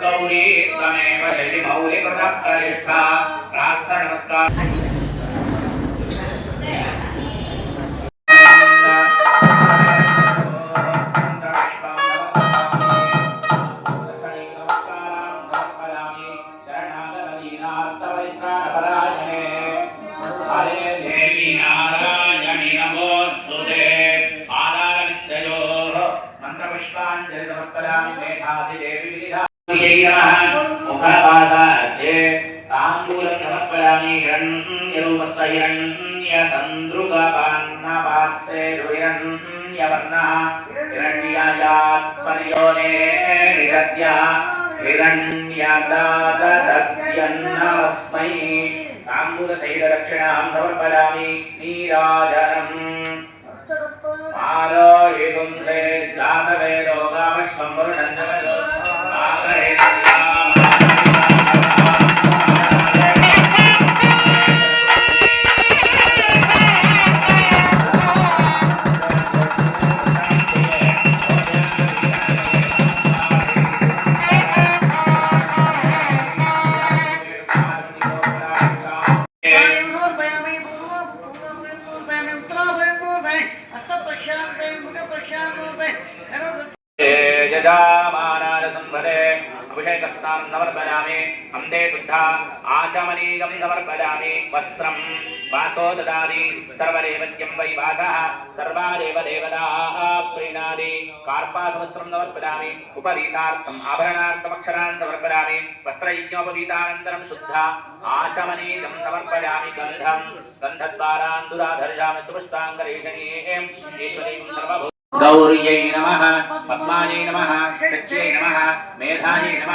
गौरी त्वमेव शशिमौलिकृतप्रतिष्ठा प्रार्थनमस्कार para తాంబూలం సమర్పయామి హిరణ్యరూపస్య హిరణ్యసంద్రుగపాన్నపాత్సే హిరణ్యవర్ణः హిరణ్యాయాత్పర్యోనే నిషద్య హిరణ్యదాతదద్యన్నవస్మై తాంబూల సైల దక్షిణాం సమర్పయామి నీరాజనం यजामानारसंभरे अभिषेकस्नानं समर्पयामि अन्ते शुद्धा आचमनीगं समर्पयामि वस्त्रं वासो ददाति। सर्वदेवत्यं वै वासः। सर्वा देवदेवताः प्रीणाति कार्पासवस्त्रं समर्पयामि। उपरीतार्थम् आभरणार्थमक्षरान् शुद्धा आचमनीगं समर्पयामि गन्धं गन्धद्वारान् दुराधर्यामि सुपुष्टाङ्गरेषणीम् ईश्वरीं గౌర్యై నమ పద్మాయై నమ శక్త్యై నమ మేధాయై నమ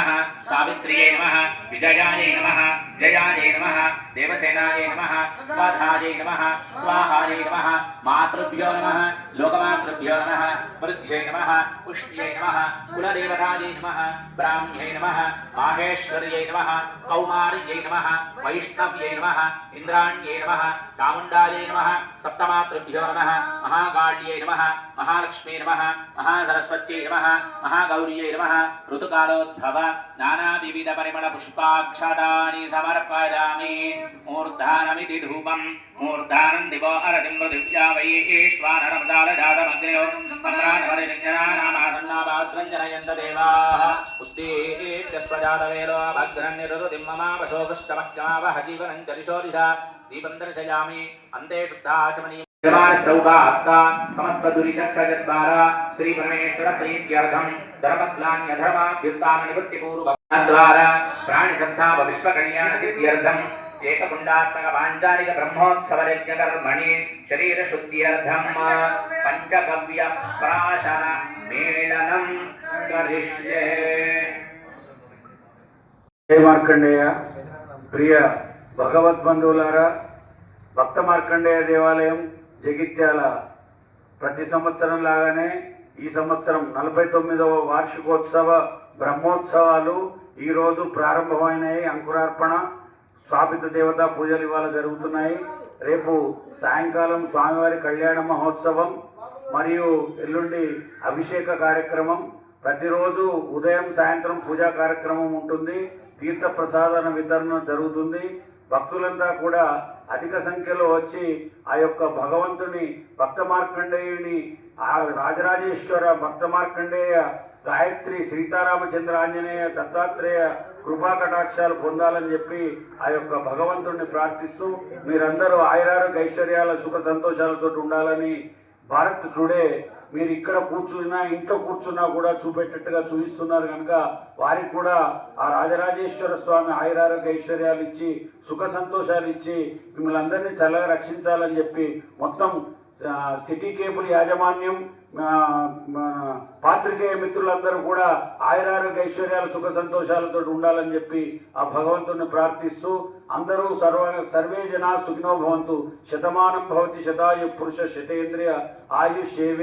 సావిత్ర్యై నమ విజయాయై నమ జయాయై నమ దేవసేనాయై నమ స్వాధాయై నమ స్వాహాయై నమ మాతృభ్యో నమ లోకమాతృభ్యో నమ వృద్ధ్యై నమ పుష్ట్యై నమ కులదేవతాయై నమ బ్రాహ్మ్యై నమ మాహేశ్వర్యై నమ కౌమార్యై నమ వైష్ణవ్యై నమ ఇంద్రాణ్యై నమ చాముండాయై నమ సప్తమాతృభ్యో నమ మహాకాళ్యై నమ మహాలక్ష్మీ నమ మహాసరస్వత్యై నమ మహాగౌర్యై నమ ఋతుకాలోద్భవ నానా వివిధ పరిమళ పుష్పాక్షతాని సమర్పయామి మూర్ధానమితి ధూపం మూర్ధానం దివో అరతిం పృథివ్యా వైశ్వానరమదాలజాతమగ్నిలో మంత్రానవరిజనానామాసన్నాభాద్రంజనయంత దేవాः ఉద్దేశ్యస్వజాతవేదో భద్రన్నిరుతిం మమావశోకష్టమక్ష్యమావహ జీవనం చరిశో దిశా దీపం దర్శయామి అంతే శుద్ధాచమనీయం తద్వారా ప్రాణి సంతాప విశ్వ కళ్యాణ సిద్ధ్యర్థం ఏకపుండాత్మక పాంచాలిక బ్రహ్మోత్సవ యజ్ఞకర్మణి శరీర శుద్ధ్యర్థం పంచగవ్య ప్రాశన మేళనం కరిష్యే. జయ మార్కండేయ ప్రియ భగవద్బంధువులారా భక్త మార్కండేయ దేవాలయం జగిత్యాల ప్రతి సంవత్సరం లాగానే ఈ సంవత్సరం నలభై తొమ్మిదవ వార్షికోత్సవ బ్రహ్మోత్సవాలు ఈరోజు ప్రారంభమైనాయి. అంకురార్పణ స్థాపిత దేవతా పూజలు ఇవాళ జరుగుతున్నాయి. రేపు సాయంకాలం స్వామివారి కళ్యాణ మహోత్సవం మరియు ఎల్లుండి అభిషేక కార్యక్రమం. ప్రతిరోజు ఉదయం సాయంత్రం పూజా కార్యక్రమం ఉంటుంది. తీర్థ ప్రసాదన వితరణ జరుగుతుంది. భక్తులంతా కూడా అధిక సంఖ్యలో వచ్చి ఆ యొక్క భగవంతుని భక్త మార్కండేయుని ఆ రాజరాజేశ్వర భక్త మార్కండేయ గాయత్రి సీతారామచంద్ర ఆంజనేయ దత్తాత్రేయ కృపా కటాక్షాలు పొందాలని చెప్పి ఆ యొక్క భగవంతుడిని ప్రార్థిస్తూ మీరందరూ ఆయురారోగ్య ఐశ్వర్యాల సుఖ సంతోషాలతో ఉండాలని భారత్ టుడే మీరు ఇక్కడ కూర్చున్నా ఇంట్లో కూర్చున్నా కూడా చూపెట్టేట్టుగా చూపిస్తున్నారు కనుక వారికి కూడా ఆ రాజరాజేశ్వర స్వామి ఆయురారోగ్య ఐశ్వర్యాలు ఇచ్చి సుఖ సంతోషాలు ఇచ్చి మిమ్మల్ని అందరినీ చల్లగా రక్షించాలని చెప్పి మొత్తం సిటీ కేబుల్ యాజమాన్యం పాత్రికేయ మిత్రులందరూ కూడా ఆయురారోగ్య ఐశ్వర్యాలు సుఖ సంతోషాలతో ఉండాలని చెప్పి ఆ భగవంతుని ప్రార్థిస్తూ అందరూ సర్వ సర్వే జనా సుఖినో భవంతు. శతమానం భవతి శతాయు పురుష శతేంద్రియ ఆయుష్ ఏవే